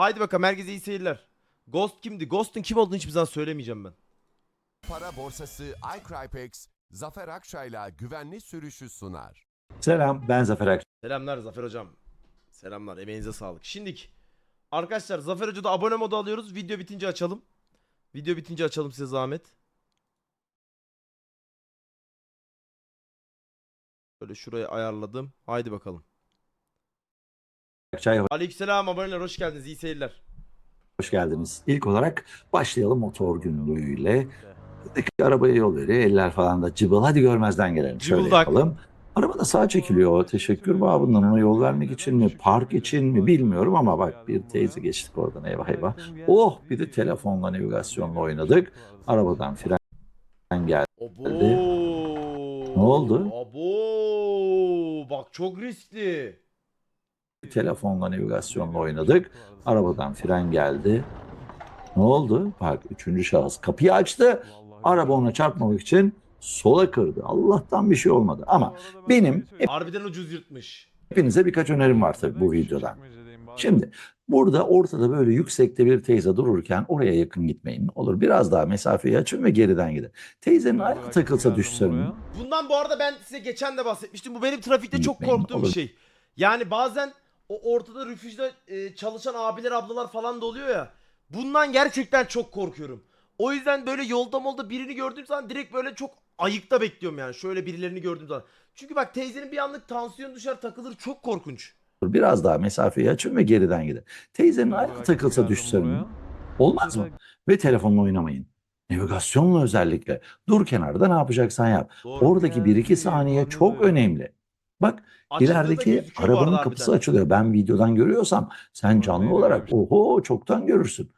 Haydi bakalım herkese iyi seyirler. Ghost kimdi? Ghost'un kim olduğunu hiçbir zaman söylemeyeceğim ben. Para borsası iCrypex, Zafer Akçay'la güvenli sürüşü sunar. Selam ben Zafer Akçay. Selamlar Zafer hocam. Selamlar emeğinize sağlık. Şimdik arkadaşlar Zafer Hoca'da abone modu alıyoruz. Video bitince açalım. Video bitince açalım size zahmet. Böyle şuraya ayarladım. Haydi bakalım. Akçay Aleykümselam aboneler hoş geldiniz. İyi seyirler. hoş geldiniz. İlk olarak başlayalım motor günlüğüyle. Buradaki arabaya yol veriyor. Eller falan da cıbıl. Hadi görmezden gelelim. Şöyle Cıbıldak. yapalım. Araba da sağa çekiliyor. Teşekkür babından ona yol vermek için mi, park için mi bilmiyorum ama bak bir teyze geçtik oradan eyvah eyvah. Oh bir de telefonla navigasyonla oynadık. Arabadan fren geldi. Abo. Ne oldu? Abo. Bak çok riskli. Telefonla navigasyonla oynadık. Arabadan fren geldi. Ne oldu? Bak üçüncü şahıs kapıyı açtı. Araba ona çarpmamak için sola kırdı. Allah'tan bir şey olmadı. Ama benim Harbiden ucuz yırtmış. hepinize birkaç önerim var tabii bu videodan. Şimdi burada ortada böyle yüksekte bir teyze dururken oraya yakın gitmeyin. Olur biraz daha mesafeyi açın ve geriden gidin. Teyzenin ayağı takılsa düşse Bundan bu arada ben size geçen de bahsetmiştim. Bu benim trafikte çok Gitmeyin, korktuğum bir olur. şey. Yani bazen o ortada rüfüjde e, çalışan abiler ablalar falan da oluyor ya. Bundan gerçekten çok korkuyorum. O yüzden böyle yolda molda birini gördüğüm zaman direkt böyle çok ayıkta bekliyorum yani. Şöyle birilerini gördüğüm zaman. Çünkü bak teyzenin bir anlık tansiyon düşer takılır çok korkunç. biraz daha mesafeyi açın ve geriden gidin. Teyzenin ayağı takılsa düşse olmaz mı? Ve telefonla oynamayın. Navigasyonla özellikle. Dur kenarda ne yapacaksan yap. Doğru. Oradaki 1-2 saniye çok önemli. Bak Açıldığı ilerideki arabanın kapısı açılıyor. Ben videodan görüyorsam sen canlı olarak oho çoktan görürsün.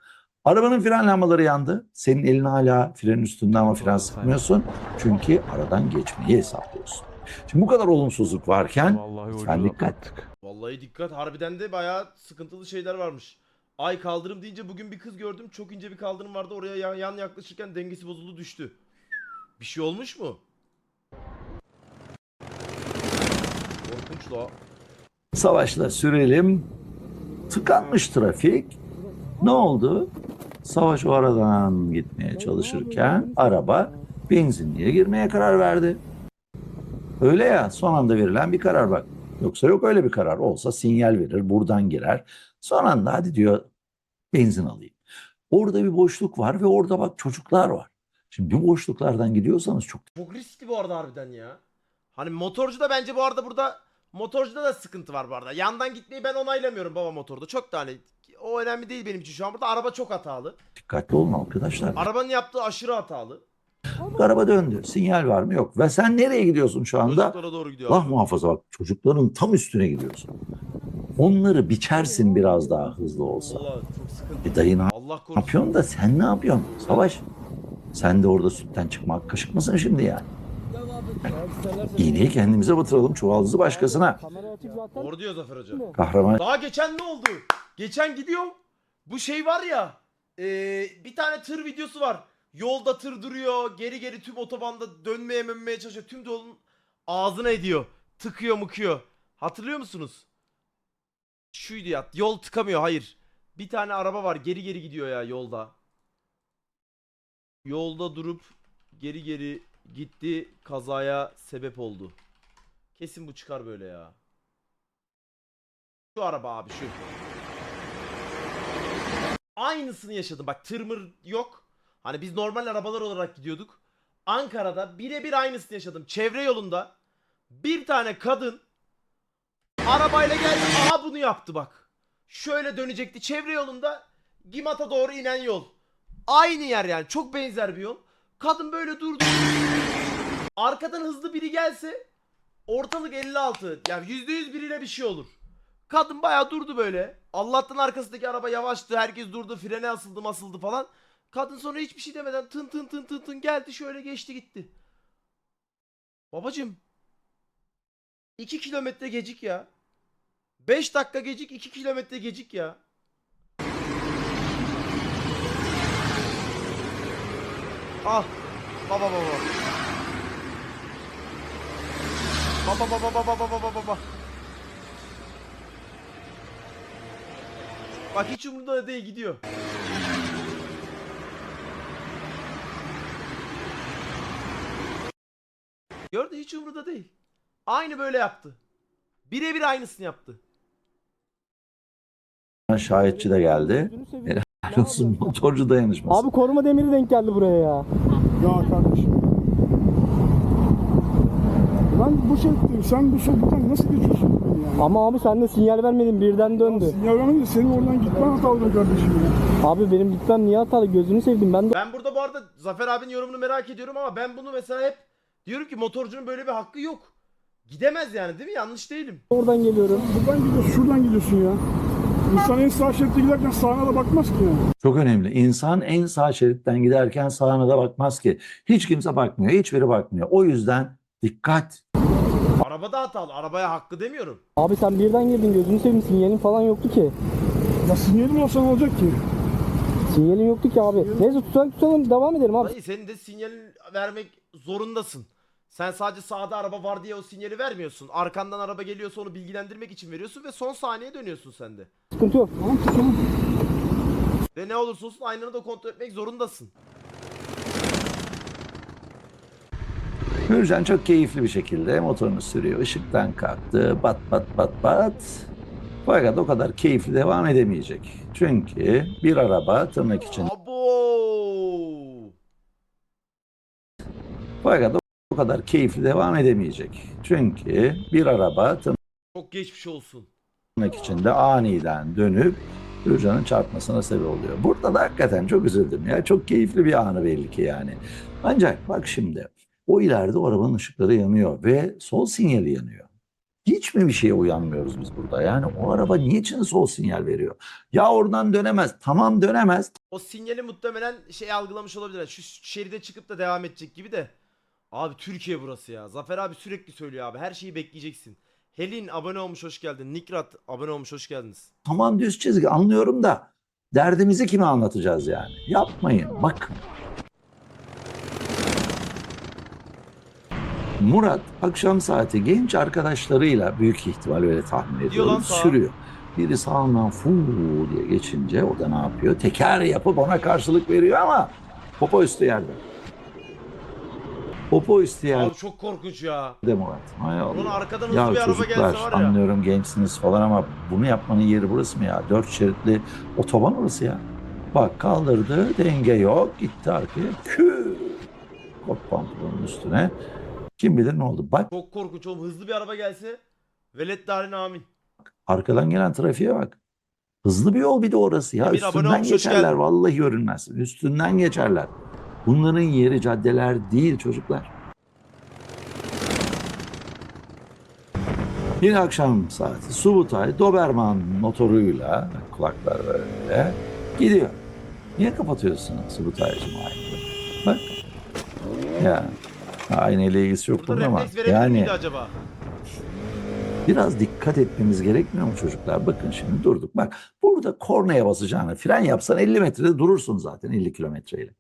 Arabanın fren lambaları yandı. Senin elin hala frenin üstünde ama fren sıkmıyorsun. Çünkü aradan geçmeyi hesaplıyorsun. Şimdi bu kadar olumsuzluk varken lütfen dikkat. Vallahi dikkat harbiden de bayağı sıkıntılı şeyler varmış. Ay kaldırım deyince bugün bir kız gördüm. Çok ince bir kaldırım vardı. Oraya yan, yan yaklaşırken dengesi bozuldu düştü. Bir şey olmuş mu? La. Savaşla sürelim. Tıkanmış trafik. Ne oldu? Savaş o aradan gitmeye çalışırken araba benzinliğe girmeye karar verdi. Öyle ya son anda verilen bir karar bak. Yoksa yok öyle bir karar. Olsa sinyal verir buradan girer. Son anda hadi diyor benzin alayım. Orada bir boşluk var ve orada bak çocuklar var. Şimdi bu boşluklardan gidiyorsanız çok Çok riskli bu arada harbiden ya. Hani motorcu da bence bu arada burada motorcuda da sıkıntı var bu arada. Yandan gitmeyi ben onaylamıyorum baba motorda. Çok da hani o önemli değil benim için şu an burada. Araba çok hatalı. dikkatli olun arkadaşlar. Arabanın yaptığı aşırı hatalı. Araba döndü. Sinyal var mı? Yok. Ve sen nereye gidiyorsun şu anda? Çocuklara doğru gidiyor. Allah muhafaza bak çocukların tam üstüne gidiyorsun. Onları biçersin biraz daha hızlı olsa. Allah çok sıkıntı. E dayı ne Allah korusun. yapıyorsun da sen ne yapıyorsun? Savaş. Sen de orada sütten çıkmak kaşık mısın şimdi yani? İğneyi kendimize batıralım çuvaldızı başkasına. Doğru diyor Zafer Hoca. Kahraman Daha geçen ne oldu? Geçen gidiyorum. Bu şey var ya. eee, bir tane tır videosu var. Yolda tır duruyor. Geri geri tüm otobanda dönmeye dönmeye çalışıyor. Tüm yolun ağzına ediyor. Tıkıyor mıkıyor. Hatırlıyor musunuz? Şuydu ya. Yol tıkamıyor. Hayır. Bir tane araba var. Geri geri gidiyor ya yolda. Yolda durup geri geri gitti. Kazaya sebep oldu. Kesin bu çıkar böyle ya. Şu araba abi şu. Aynısını yaşadım. Bak tırmır yok. Hani biz normal arabalar olarak gidiyorduk. Ankara'da birebir aynısını yaşadım. Çevre yolunda bir tane kadın arabayla geldi. Aha bunu yaptı bak. Şöyle dönecekti. Çevre yolunda Gimat'a doğru inen yol. Aynı yer yani. Çok benzer bir yol. Kadın böyle durdu. Arkadan hızlı biri gelse ortalık 56. Yani %100 biriyle bir şey olur. Kadın bayağı durdu böyle. Allah'tan arkasındaki araba yavaştı. Herkes durdu. Frene asıldı masıldı falan. Kadın sonra hiçbir şey demeden tın tın tın tın tın geldi şöyle geçti gitti. Babacım. 2 kilometre gecik ya. 5 dakika gecik 2 kilometre gecik ya. Ah. Baba baba. Baba baba baba baba baba baba. Bak hiç umurunda değil gidiyor. Gördü hiç umurunda değil. Aynı böyle yaptı. Birebir aynısını yaptı. Şahitçi de geldi. Helal olsun motorcu dayanışması. Abi koruma demiri denk geldi buraya ya. Ya kardeşim. Ben bu şekilde sen bu sokaktan nasıl geçiyorsun beni yani? Ama abi sen de sinyal vermedin birden döndü. Ya ben de senin oradan gitmen hatalı kardeşim ya. Abi benim gitmem niye hatalı gözünü sevdim ben de Ben burada bu arada Zafer abinin yorumunu merak ediyorum ama ben bunu mesela hep diyorum ki motorcunun böyle bir hakkı yok. Gidemez yani değil mi? Yanlış değilim. oradan geliyorum. Buradan gidiyorsun, şuradan gidiyorsun ya. İnsan en sağ şeritte giderken sağına da bakmaz ki yani. Çok önemli. İnsan en sağ şeritten giderken sağına da bakmaz ki. Hiç kimse bakmıyor. Hiçbiri bakmıyor. O yüzden dikkat. Araba da hatalı. Arabaya hakkı demiyorum. Abi sen birden girdin gözünü seveyim sinyalin falan yoktu ki. Ya sinyalim olsa ne olacak ki? Sinyalin yoktu ki abi. Neyse tutalım tutalım devam edelim abi. Dayı senin de sinyal vermek zorundasın. Sen sadece sağda araba var diye o sinyali vermiyorsun. Arkandan araba geliyorsa onu bilgilendirmek için veriyorsun ve son saniye dönüyorsun sen de. Sıkıntı yok. Tamam tutalım. Ve ne olursa olsun aynanı da kontrol etmek zorundasın. Gürcan çok keyifli bir şekilde motorunu sürüyor. Işıktan kalktı. Bat bat bat bat. Fakat o kadar keyifli devam edemeyecek. Çünkü bir araba tırnak için Abo! fakat o kadar keyifli devam edemeyecek. Çünkü bir araba Çok geçmiş olsun. tırnak içinde aniden dönüp Gürcan'ın çarpmasına sebep oluyor. Burada da hakikaten çok üzüldüm ya. Çok keyifli bir anı belli ki yani. Ancak bak şimdi o ileride o arabanın ışıkları yanıyor ve sol sinyali yanıyor. Hiç mi bir şeye uyanmıyoruz biz burada? Yani o araba niçin sol sinyal veriyor? Ya oradan dönemez. Tamam dönemez. O sinyali muhtemelen şey algılamış olabilir. Şu şeride çıkıp da devam edecek gibi de. Abi Türkiye burası ya. Zafer abi sürekli söylüyor abi. Her şeyi bekleyeceksin. Helin abone olmuş hoş geldin. Nikrat abone olmuş hoş geldiniz. Tamam düz çizgi anlıyorum da derdimizi kime anlatacağız yani? Yapmayın. Bak Murat akşam saati genç arkadaşlarıyla büyük ihtimal öyle tahmin ediyorum sürüyor. Biri sağından fu diye geçince o da ne yapıyor? Teker yapıp ona karşılık veriyor ama popo üstü yerde. Popo üstü yerde Abi çok korkunç ya. Murat. Hay Allah. Ulan arkadan hızlı Ya bir araba gelse var ya. anlıyorum gençsiniz falan ama bunu yapmanın yeri burası mı ya? Dört şeritli otoban orası ya. Bak kaldırdı denge yok gitti arkaya kü kot pantolonun üstüne. Kim bilir ne oldu? Bak Çok korkunç oğlum. Hızlı bir araba gelse. Velet darin amin. arkadan gelen trafiğe bak. Hızlı bir yol bir de orası ya. Emir, abone Üstünden olmuş, hoş geçerler geldin. vallahi görünmez. Üstünden geçerler. Bunların yeri caddeler değil çocuklar. Yine akşam saati Subutay Doberman motoruyla kulaklar böyle gidiyor. Niye kapatıyorsun Subutay'cım aynı? Bak. Ya aynayla ilgisi yok Burada bunun ama refleks verebilir yani miydi acaba? biraz dikkat etmemiz gerekmiyor mu çocuklar? Bakın şimdi durduk. Bak burada kornaya basacağını fren yapsan 50 metrede durursun zaten 50 kilometreyle.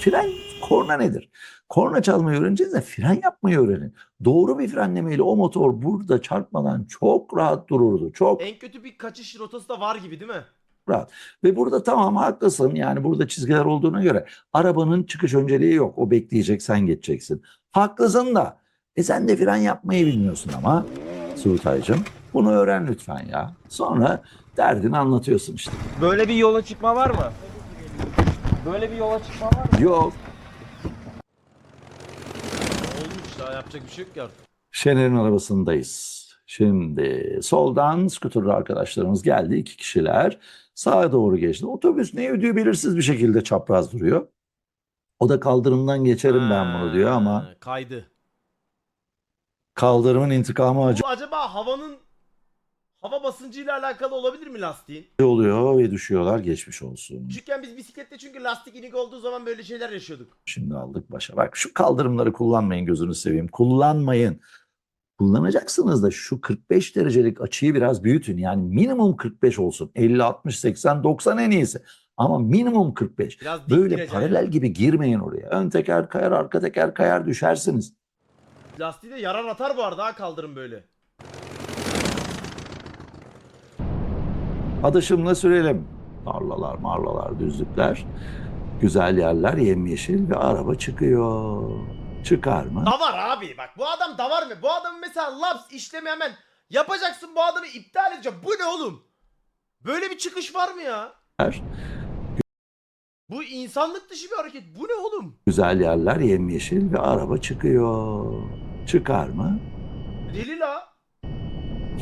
Fren, korna nedir? Korna çalmayı öğreneceğiz de fren yapmayı öğrenin. Doğru bir frenlemeyle o motor burada çarpmadan çok rahat dururdu. Çok En kötü bir kaçış rotası da var gibi değil mi? rahat. Ve burada tamam haklısın. Yani burada çizgiler olduğuna göre arabanın çıkış önceliği yok. O bekleyecek sen geçeceksin. Haklısın da. E sen de fren yapmayı bilmiyorsun ama Sultaycığım bunu öğren lütfen ya. Sonra derdini anlatıyorsun işte. Böyle bir yola çıkma var mı? Böyle bir yola çıkma var mı? Yok. Olmuş daha yapacak bir şey yok ki artık. Şener'in arabasındayız. Şimdi soldan skuterlı arkadaşlarımız geldi. iki kişiler. Sağa doğru geçti. Otobüs ne ödüğü belirsiz bir şekilde çapraz duruyor. O da kaldırımdan geçerim ben bunu diyor ama Ha, Kaydı. kaldırımın intikamı acı Bu acaba havanın hava basıncıyla alakalı olabilir mi lastiğin? oluyor ve düşüyorlar geçmiş olsun. Küçükken biz bisiklette çünkü lastik inik olduğu zaman böyle şeyler yaşıyorduk. Şimdi aldık başa. Bak şu kaldırımları kullanmayın gözünü seveyim. Kullanmayın. Kullanacaksınız da şu 45 derecelik açıyı biraz büyütün. Yani minimum 45 olsun. 50, 60, 80, 90 en iyisi. Ama minimum 45. Biraz Böyle paralel gibi girmeyin oraya. Ön teker kayar, arka teker kayar düşersiniz. Lastiği de yarar atar bu arada ha kaldırım böyle. Adışımla sürelim. Tarlalar, marlalar, düzlükler. Güzel yerler, yemyeşil ve araba çıkıyor. Çıkar mı? Davar abi bak bu adam davar mı? Bu adam mesela laps işlemi hemen yapacaksın bu adamı iptal edeceğim. Bu ne oğlum? Böyle bir çıkış var mı ya? Bu insanlık dışı bir hareket. Bu ne oğlum? Güzel yerler, yemyeşil ve araba çıkıyor. Çıkar mı? Deli la.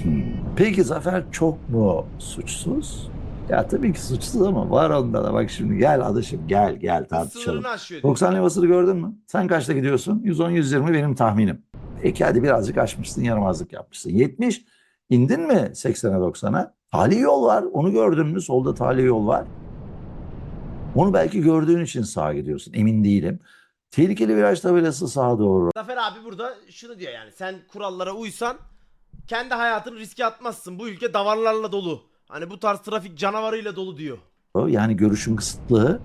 Hmm. Peki Zafer çok mu suçsuz? Ya tabii ki suçsuz ama var onda da bak şimdi gel adışım gel gel tartışalım. Sınırını aşıyor. 90 levasını gördün mü? Sen kaçta gidiyorsun? 110-120 benim tahminim. Peki hadi birazcık aşmışsın, yaramazlık yapmışsın. 70 indin mi 80'e 90'a? Tali yol var. Onu gördün mü? Solda tali yol var. Onu belki gördüğün için sağa gidiyorsun. Emin değilim. Tehlikeli viraj tabelası sağa doğru. Zafer abi burada şunu diyor yani sen kurallara uysan kendi hayatını riske atmazsın. Bu ülke davarlarla dolu. Hani bu tarz trafik canavarıyla dolu diyor. Yani görüşün kısıtlı.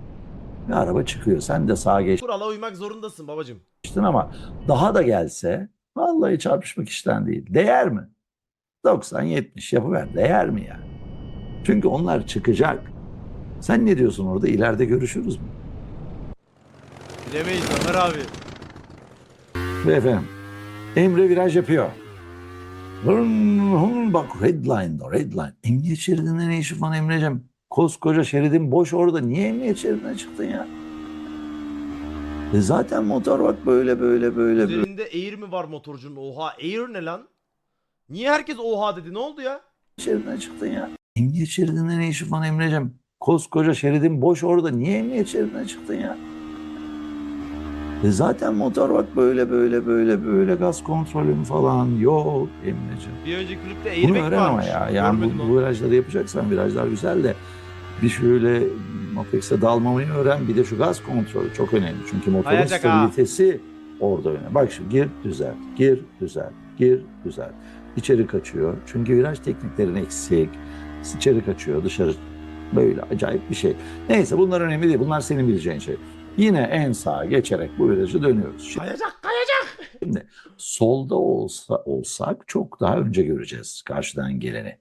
Bir araba çıkıyor. Sen de sağa Kurala uymak zorundasın babacım. geçtin ama daha da gelse vallahi çarpışmak işten değil. Değer mi? 90-70 yapıver. Değer mi yani? Çünkü onlar çıkacak. Sen ne diyorsun orada? İleride görüşürüz mü? Bilemeyiz Zafer abi. Ve efendim Emre viraj yapıyor. Hırn, hırn, Bak redline'da redline. Emniyet şeridinde ne işi var Emre'cim? Koskoca şeridin boş orada. Niye emniyet şeridine çıktın ya? E zaten motor bak böyle böyle böyle böyle. Üzerinde Air mi var motorcunun? Oha Air ne lan? Niye herkes oha dedi? Ne oldu ya? şeridine çıktın ya? Emniyet şeridinde ne işi var Emre'cim? Koskoca şeridin boş orada. Niye emniyet şeridine çıktın ya? E zaten motor bak böyle böyle böyle böyle gaz kontrolüm falan yok Emre'cim. Bir önceki klipte Bunu airbag öğren ama varmış. ya. Yani Görmedim bu, onu. bu virajları yapacaksan virajlar güzel de bir şöyle Apex'e dalmamayı öğren. Bir de şu gaz kontrolü çok önemli. Çünkü motorun Kayacak ha. stabilitesi orada önemli. Bak şimdi gir düzelt, gir düzelt, gir düzelt. İçeri kaçıyor. Çünkü viraj tekniklerin eksik. İçeri kaçıyor, dışarı böyle acayip bir şey. Neyse bunlar önemli değil. Bunlar senin bileceğin şey. Yine en sağa geçerek bu virajı dönüyoruz. Şimdi Kayacak kayacak. solda olsa olsak çok daha önce göreceğiz karşıdan geleni.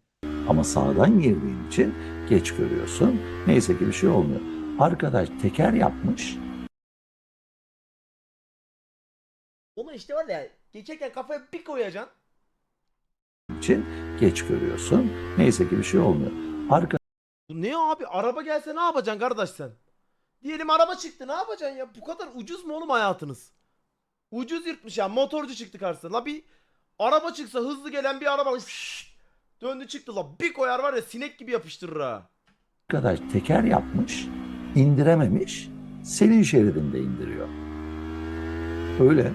Ama sağdan girdiğin için geç görüyorsun. Neyse ki bir şey olmuyor. Arkadaş teker yapmış. Ona işte var ya geçerken kafaya bir koyacaksın. için geç görüyorsun. Neyse ki bir şey olmuyor. Arka Bu ne abi? Araba gelse ne yapacaksın kardeş sen? Diyelim araba çıktı ne yapacaksın ya? Bu kadar ucuz mu oğlum hayatınız? Ucuz yırtmış ya. Motorcu çıktı karşısına. La bir araba çıksa hızlı gelen bir araba şşş, döndü çıktı la. Bir koyar var ya sinek gibi yapıştırır ha. arkadaş teker yapmış, indirememiş, senin şeridinde indiriyor. Öyle.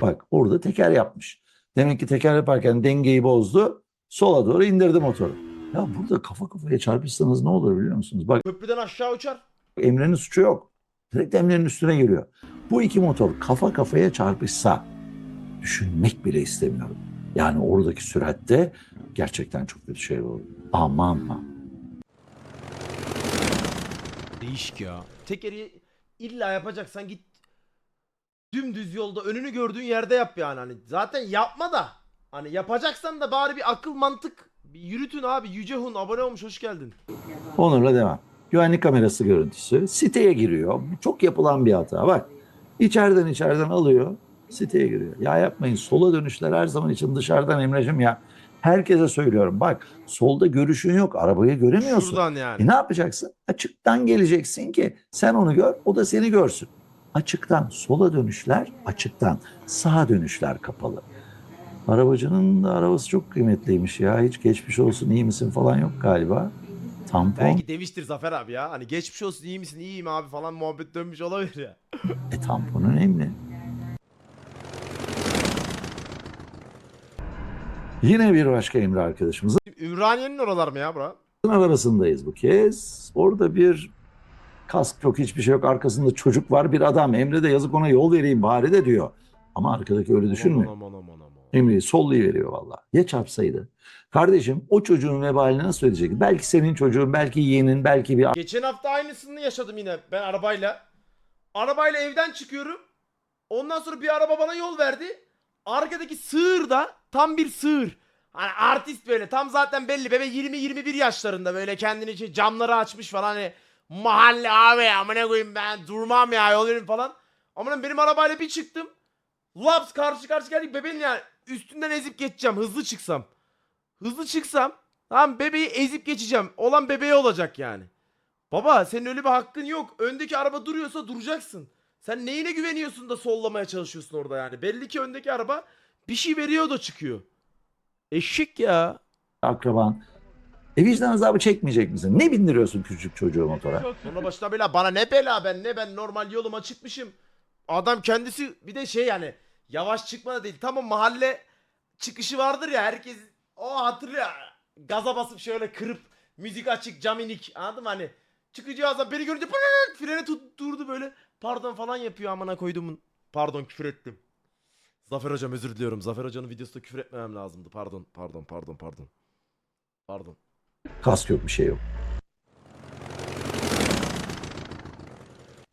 Bak orada teker yapmış. Demek ki teker yaparken dengeyi bozdu, sola doğru indirdi motoru. Ya burada kafa kafaya çarpışsanız ne olur biliyor musunuz? Bak Köprüden aşağı uçar. Emre'nin suçu yok. Direkt Emre'nin üstüne geliyor. Bu iki motor kafa kafaya çarpışsa düşünmek bile istemiyorum. Yani oradaki süratte gerçekten çok kötü şey olur. Aman ha. Değişik ya. Tekeri illa yapacaksan git dümdüz yolda önünü gördüğün yerde yap yani. Hani zaten yapma da. Hani yapacaksan da bari bir akıl mantık bir yürütün abi. Yüce Hun abone olmuş hoş geldin. Onurla devam. Güvenlik kamerası görüntüsü. Siteye giriyor. Çok yapılan bir hata. Bak içeriden içeriden alıyor. Siteye giriyor. Ya yapmayın sola dönüşler her zaman için dışarıdan Emre'cim ya. Herkese söylüyorum bak solda görüşün yok. Arabayı göremiyorsun. Şuradan yani. E ne yapacaksın? Açıktan geleceksin ki sen onu gör, o da seni görsün. Açıktan sola dönüşler açıktan, sağa dönüşler kapalı. Arabacının da arabası çok kıymetliymiş ya. Hiç geçmiş olsun iyi misin falan yok galiba. Tampon, Belki demiştir Zafer abi ya. Hani geçmiş olsun iyi misin iyiyim abi falan muhabbet dönmüş olabilir ya. e tampon önemli. Yine bir başka Emre arkadaşımızın Ümraniye'nin oralar mı ya bura? arabasındayız bu kez. Orada bir kask yok, hiçbir şey yok. Arkasında çocuk var, bir adam. Emre de yazık ona yol vereyim bari de diyor. Ama arkadaki öyle düşünmüyor. Aman aman aman. Emre'yi sollayıveriyor valla. Ya çarpsaydı? Kardeşim o çocuğun vebalini nasıl ödeyecek? Belki senin çocuğun, belki yeğenin, belki bir Geçen hafta aynısını yaşadım yine ben arabayla. Arabayla evden çıkıyorum. Ondan sonra bir araba bana yol verdi. Arkadaki sığır da tam bir sığır. Hani artist böyle tam zaten belli bebe 20-21 yaşlarında böyle kendini şey, camları açmış falan hani mahalle abi amına koyayım ben durmam ya yol verin falan. Ama benim arabayla bir çıktım. Laps karşı karşı geldik bebeğin yani üstünden ezip geçeceğim hızlı çıksam. Hızlı çıksam tamam bebeği ezip geçeceğim. Olan bebeği olacak yani. Baba senin öyle bir hakkın yok. Öndeki araba duruyorsa duracaksın. Sen neyine güveniyorsun da sollamaya çalışıyorsun orada yani. Belli ki öndeki araba bir şey veriyor da çıkıyor. Eşek ya. akraban. E vicdan azabı çekmeyecek misin? Ne bindiriyorsun küçük çocuğu motora? Sonra başına bela bana ne bela ben ne ben normal yoluma çıkmışım. Adam kendisi bir de şey yani yavaş çıkma da değil. Tamam mahalle çıkışı vardır ya herkes o hatırlıyor. Gaza basıp şöyle kırıp müzik açık cam inik anladın mı hani. Çıkıcı adam beni görünce freni tut, durdu böyle. Pardon falan yapıyor amına koyduğumun. Pardon küfür ettim. Zafer hocam özür diliyorum. Zafer hocanın videosunda küfür etmemem lazımdı. Pardon pardon pardon pardon. Pardon. Kask yok bir şey yok.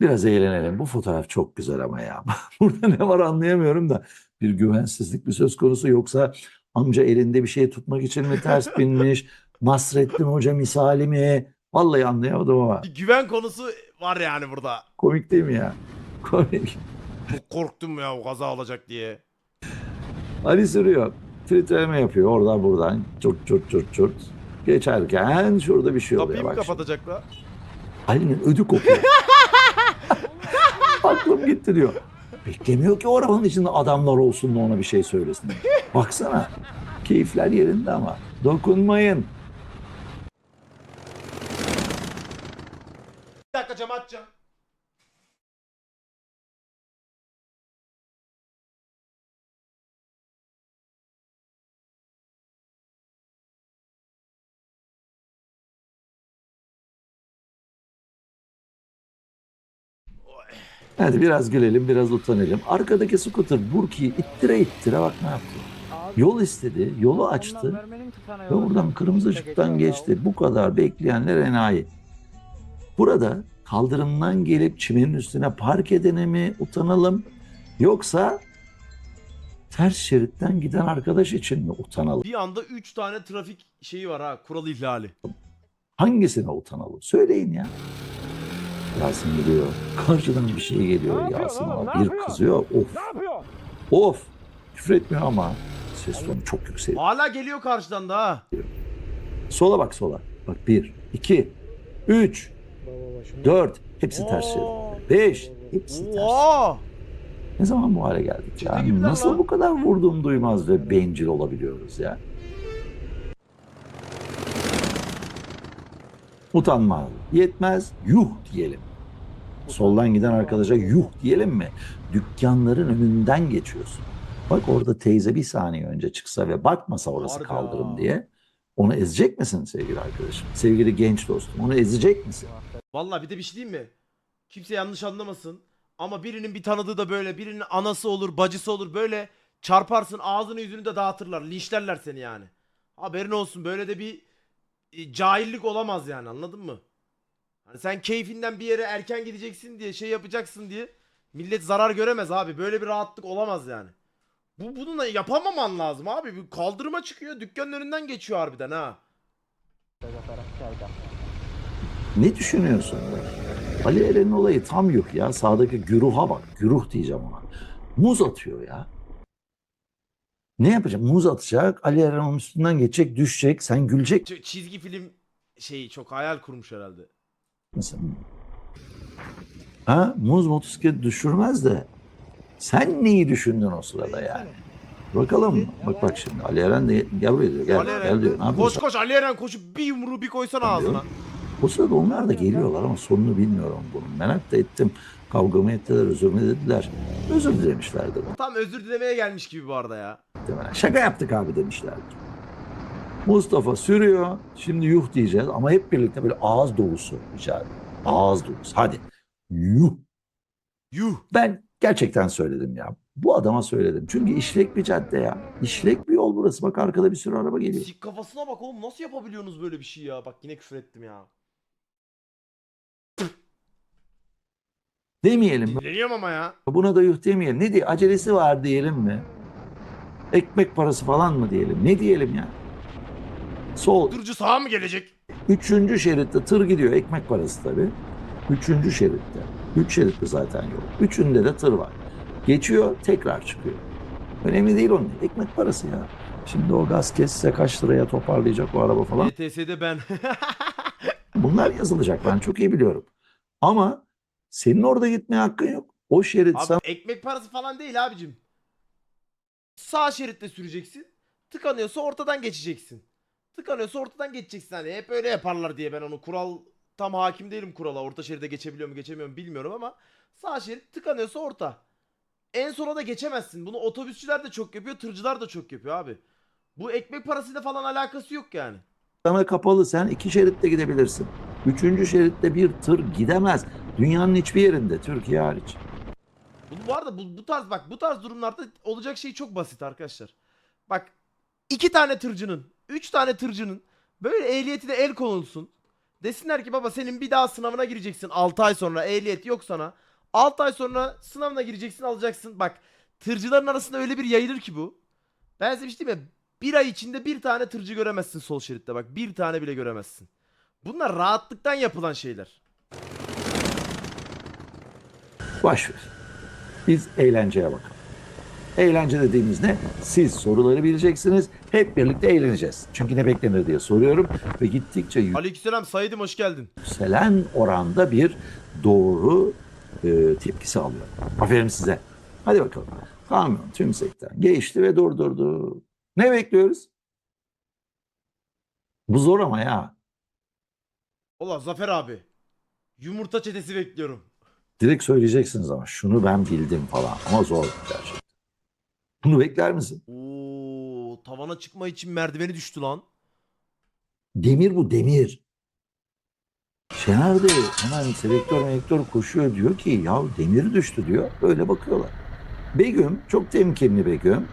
Biraz eğlenelim. Bu fotoğraf çok güzel ama ya. Burada ne var anlayamıyorum da. Bir güvensizlik mi söz konusu yoksa amca elinde bir şey tutmak için mi ters binmiş? Nasrettin Hoca misali mi? Vallahi anlayamadım ama. Bir güven konusu var yani burada. Komik değil mi ya? Komik. Çok korktum ya o kaza olacak diye. Ali sürüyor. Filtreleme yapıyor oradan buradan. Çurt çurt çurt çurt. Geçerken şurada bir şey oluyor. Kapıyı mı Bak şimdi. kapatacaklar? Ali'nin ödü kopuyor. Aklım gitti diyor. Beklemiyor ki o arabanın içinde adamlar olsun da ona bir şey söylesin. Baksana. Keyifler yerinde ama. Dokunmayın. Hadi biraz gülelim, biraz utanalım. Arkadaki scooter Burki'yi ittire ittire bak ne yaptı. Yol istedi, yolu açtı ve buradan kırmızı ışıktan geçti. Bu kadar bekleyenler enayi. Burada kaldırımdan gelip çimenin üstüne park edene mi utanalım yoksa ters şeritten giden arkadaş için mi utanalım? Bir anda 3 tane trafik şeyi var ha kural ihlali. Hangisine utanalım? Söyleyin ya. Yasin geliyor. Karşıdan bir şey geliyor Yasin ne bir kızıyor. Of Ne yapıyor? of. Küfür etmiyor ama ses tonu çok yüksek. Hala geliyor karşıdan da ha. Sola bak sola. Bak bir, iki, üç, dört. Hepsi ters. Beş. Hepsi ters. Oo. Ne zaman bu hale geldik ya? Nasıl bu kadar vurdum duymaz ve bencil olabiliyoruz ya? Utanma. Yetmez. Yuh diyelim. Soldan giden arkadaşa yuh diyelim mi? Dükkanların önünden geçiyorsun. Bak orada teyze bir saniye önce çıksa ve bakmasa orası kaldırım diye. Onu ezecek misin sevgili arkadaşım? Sevgili genç dostum. Onu ezecek misin? Vallahi bir de bir şey diyeyim mi? Kimse yanlış anlamasın. Ama birinin bir tanıdığı da böyle, birinin anası olur, bacısı olur böyle çarparsın ağzını yüzünü de dağıtırlar, linçlerler seni yani. Haberin olsun böyle de bir e, cahillik olamaz yani anladın mı? Hani sen keyfinden bir yere erken gideceksin diye şey yapacaksın diye millet zarar göremez abi. Böyle bir rahatlık olamaz yani. Bu bununla yapamaman lazım abi. Bir kaldırıma çıkıyor, dükkanın önünden geçiyor harbiden ha. Ne düşünüyorsun? Ali Eren'in olayı tam yok ya. Sağdaki güruha bak. Güruh diyeceğim ona. Muz atıyor ya. Ne yapacak? Muz atacak. Ali Eren onun üstünden geçecek, düşecek. Sen gülecek Ç- Çizgi film şeyi çok hayal kurmuş herhalde. misin? Ha? Muz motosiklet düşürmez de. Sen neyi düşündün o sırada yani? Bakalım? Bak bak şimdi. Ali Eren de gel buraya diyor. Gel, Ali Eren, gel diyor. Ne koş yapıyorsun? koş Ali Eren koşup bir yumruğu bir koysan Diyor. ağzına. O sırada onlar da geliyorlar ama sonunu bilmiyorum bunun. Merak da ettim. Kavga mı ettiler, özür mü dediler? Özür dilemişlerdi Tam özür dilemeye gelmiş gibi bu arada ya. muhtemelen. Şaka yaptık abi demişlerdi. Mustafa sürüyor. Şimdi yuh diyeceğiz ama hep birlikte böyle ağız dolusu ediyorum. Ağız dolusu. Hadi. Yuh. Yuh. Ben gerçekten söyledim ya. Bu adama söyledim. Çünkü işlek bir cadde ya. İşlek bir yol burası. Bak arkada bir sürü araba geliyor. Sik kafasına bak oğlum nasıl yapabiliyorsunuz böyle bir şey ya? Bak yine küfür ettim ya. Demeyelim mi? Dinleniyorum ama ya. Buna da yuh demeyelim. Ne diye acelesi var diyelim mi? Ekmek parası falan mı diyelim? Ne diyelim ya? Sol Durcu sağa mı gelecek? Üçüncü şeritte tır gidiyor. Ekmek parası tabii. Üçüncü şeritte. Üç şeritli zaten yol. Üçünde de tır var. Geçiyor tekrar çıkıyor. Önemli değil onun. Ekmek parası ya. Şimdi o gaz kesse kaç liraya toparlayacak o araba falan. ETS'de ben. Bunlar yazılacak ben çok iyi biliyorum. Ama senin orada gitmeye hakkın yok. O şerit Abi sana ekmek parası falan değil abicim. Sağ şeritte süreceksin. Tıkanıyorsa ortadan geçeceksin. Tıkanıyorsa ortadan geçeceksin. Hani hep öyle yaparlar diye ben onu kural tam hakim değilim kurala. Orta şeride geçebiliyor mu geçemiyor mu bilmiyorum ama sağ şerit tıkanıyorsa orta. En sola da geçemezsin. Bunu otobüsçüler de çok yapıyor, tırcılar da çok yapıyor abi. Bu ekmek parasıyla falan alakası yok yani. sana kapalı. Sen iki şeritte gidebilirsin. Üçüncü şeritte bir tır gidemez. Dünyanın hiçbir yerinde Türkiye hariç. Bu, arada bu, bu tarz bak bu tarz durumlarda olacak şey çok basit arkadaşlar. Bak iki tane tırcının, üç tane tırcının böyle ehliyetine el konulsun. Desinler ki baba senin bir daha sınavına gireceksin 6 ay sonra ehliyet yok sana. 6 ay sonra sınavına gireceksin alacaksın. Bak tırcıların arasında öyle bir yayılır ki bu. Ben size bir şey diyeyim mi? Bir ay içinde bir tane tırcı göremezsin sol şeritte bak. Bir tane bile göremezsin. Bunlar rahatlıktan yapılan şeyler. Boş ver. Biz eğlenceye bakalım. Eğlence dediğimiz ne? Siz soruları bileceksiniz. Hep birlikte eğleneceğiz. Çünkü ne beklenir diye soruyorum. Ve gittikçe Aleykümselam Said'im hoş geldin. yükselen oranda bir doğru e, tepkisi alıyor. Aferin size. Hadi bakalım. Kamyon tümsekten geçti ve durdurdu. Ne bekliyoruz? Bu zor ama ya. Ola Zafer abi. Yumurta çetesi bekliyorum. Direkt söyleyeceksiniz ama şunu ben bildim falan. Ama zor gerçekten. Bunu bekler misin? Oo, tavana çıkma için merdiveni düştü lan. Demir bu demir. Şener de hemen selektör selektör koşuyor diyor ki ya demir düştü diyor. Böyle bakıyorlar. Begüm çok temkinli Begüm.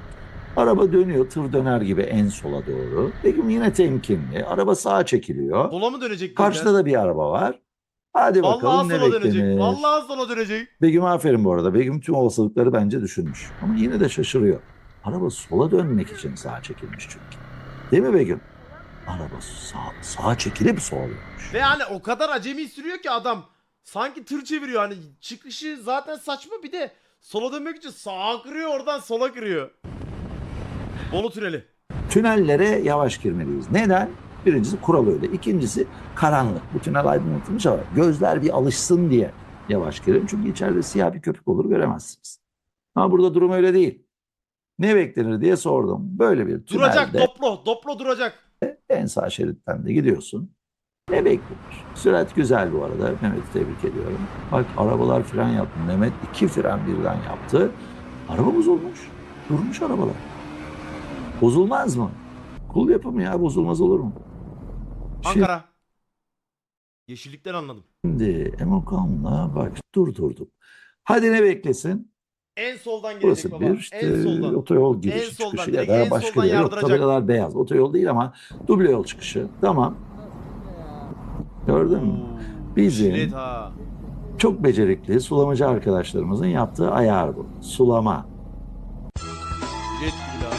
Araba dönüyor tır döner gibi en sola doğru. Begüm yine temkinli. Araba sağa çekiliyor. Sola mı dönecek? Karşıda da bir araba var. Hadi bakalım Vallahi ne sola dönecek. beklenir. Vallahi sola dönecek. Begüm aferin bu arada. Begüm tüm olasılıkları bence düşünmüş. Ama yine de şaşırıyor. Araba sola dönmek için sağa çekilmiş çünkü. Değil mi Begüm? Araba sağ, sağa çekilip sola dönmüş. Ve hani o kadar acemi sürüyor ki adam. Sanki tır çeviriyor hani çıkışı zaten saçma bir de sola dönmek için sağa kırıyor oradan sola kırıyor. Bolu tüneli. Tünellere yavaş girmeliyiz. Neden? Birincisi kural öyle. İkincisi karanlık. Bu tünel aydınlatılmış ama gözler bir alışsın diye yavaş girin. Çünkü içeride siyah bir köpük olur göremezsiniz. Ama burada durum öyle değil. Ne beklenir diye sordum. Böyle bir tünelde Duracak Doplo. Doplo duracak. en sağ şeritten de gidiyorsun. Ne beklenir? Sürat güzel bu arada. Mehmet'i tebrik ediyorum. Bak arabalar fren yaptı. Mehmet iki fren birden yaptı. Araba bozulmuş. Durmuş arabalar. Bozulmaz mı? Kul yapımı ya bozulmaz olur mu? Ankara. Yeşillikten anladım. Şimdi Emokom'la bak durdurdum. Hadi ne beklesin? En soldan gelecek Burası baba. bir işte en soldan. otoyol girişi En soldan, çıkışı direkt ya en da başka soldan bir yer yok. yardıracak. Tabelalar beyaz. Otoyol değil ama duble yol çıkışı. Tamam. Gördün mü? Bizim jilet ha. çok becerikli sulamacı arkadaşlarımızın yaptığı ayar bu. Sulama. Jilet gibi la.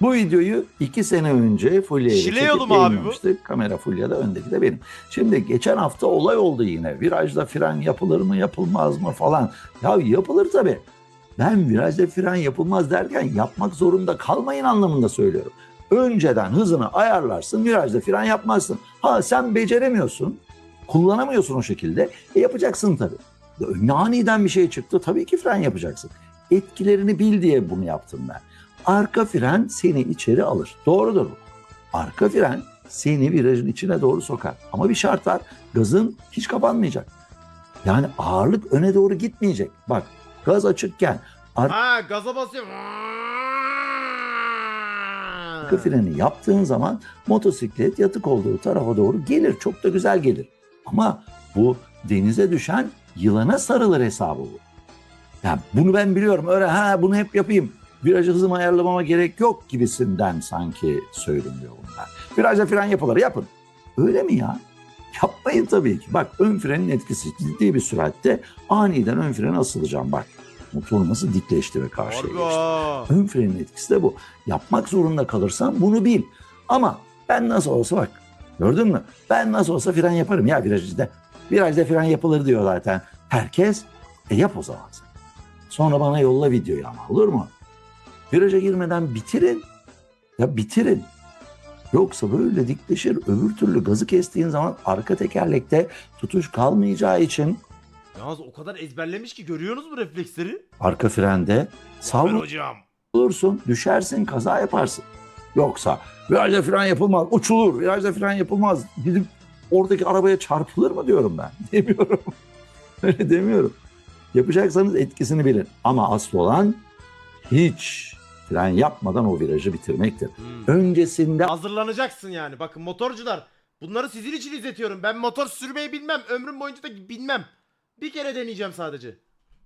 Bu videoyu iki sene önce Fulya ile Şile çekip yayınlamıştık. Kamera Fulya'da öndeki de benim. Şimdi geçen hafta olay oldu yine. Virajda fren yapılır mı yapılmaz mı falan. Ya yapılır tabii. Ben virajda fren yapılmaz derken yapmak zorunda kalmayın anlamında söylüyorum. Önceden hızını ayarlarsın virajda fren yapmazsın. Ha sen beceremiyorsun. Kullanamıyorsun o şekilde. E yapacaksın tabii. Önüne aniden bir şey çıktı. Tabii ki fren yapacaksın. Etkilerini bil diye bunu yaptım ben. Arka fren seni içeri alır. Doğrudur bu. Arka fren seni virajın içine doğru sokar. Ama bir şart var. Gazın hiç kapanmayacak. Yani ağırlık öne doğru gitmeyecek. Bak gaz açıkken Ha gaza basıyor. arka freni yaptığın zaman motosiklet yatık olduğu tarafa doğru gelir. Çok da güzel gelir. Ama bu denize düşen yılana sarılır hesabı bu. Yani bunu ben biliyorum. Öyle ha bunu hep yapayım. Virajı hızımı ayarlamama gerek yok gibisinden sanki söyleniyor bunlar. Virajda fren yapılır yapın. Öyle mi ya? Yapmayın tabii ki. Bak ön frenin etkisi ciddi bir süratte aniden ön frene asılacağım bak. Motor nasıl dikleşti ve karşıya geçti. Ön frenin etkisi de bu. Yapmak zorunda kalırsan bunu bil. Ama ben nasıl olsa bak gördün mü? Ben nasıl olsa fren yaparım ya virajda. Virajda fren yapılır diyor zaten. Herkes e yap o zaman sen. Sonra bana yolla videoyu ama olur mu? Viraja girmeden bitirin. Ya bitirin. Yoksa böyle dikleşir. Öbür türlü gazı kestiğin zaman arka tekerlekte tutuş kalmayacağı için Yalnız o kadar ezberlemiş ki görüyorsunuz mu refleksleri? arka frende Aferin savrulursun. hocam. olursun, düşersin, kaza yaparsın. Yoksa virajda fren yapılmaz, uçulur, virajda fren yapılmaz. Gidip oradaki arabaya çarpılır mı diyorum ben. Demiyorum. Öyle demiyorum. Yapacaksanız etkisini bilin. Ama asıl olan hiç fren yapmadan o virajı bitirmektir. Hmm. Öncesinde Hazırlanacaksın yani. Bakın motorcular bunları sizin için izletiyorum. Ben motor sürmeyi bilmem. Ömrüm boyunca da bilmem. Bir kere deneyeceğim sadece.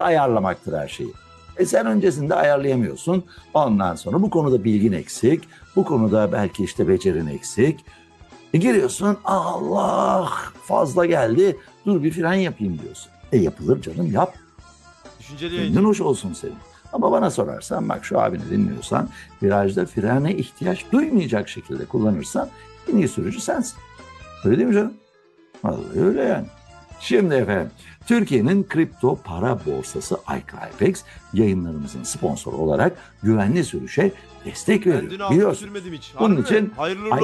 ayarlamaktır her şeyi. E sen öncesinde ayarlayamıyorsun. Ondan sonra bu konuda bilgin eksik. Bu konuda belki işte becerin eksik. E giriyorsun Allah fazla geldi. Dur bir fren yapayım diyorsun. E yapılır canım yap. Düşünceli yayıncı. Gönlün hoş olsun senin. Ama bana sorarsan bak şu abini dinliyorsan virajda frene ihtiyaç duymayacak şekilde kullanırsan en iyi sürücü sensin. Öyle değil mi canım? Vallahi öyle yani. Şimdi efendim Türkiye'nin kripto para borsası iCrypex yayınlarımızın sponsoru olarak güvenli sürüşe destek Ben veriyor. dün Biliyorsun. hiç. Bunun Harbi için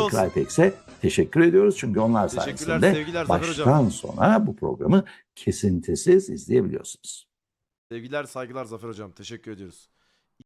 iCrypex'e teşekkür ediyoruz çünkü onlar sayesinde baştan Hocam. sona bu programı kesintisiz izleyebiliyorsunuz. Sevgiler saygılar Zafer hocam. Teşekkür ediyoruz.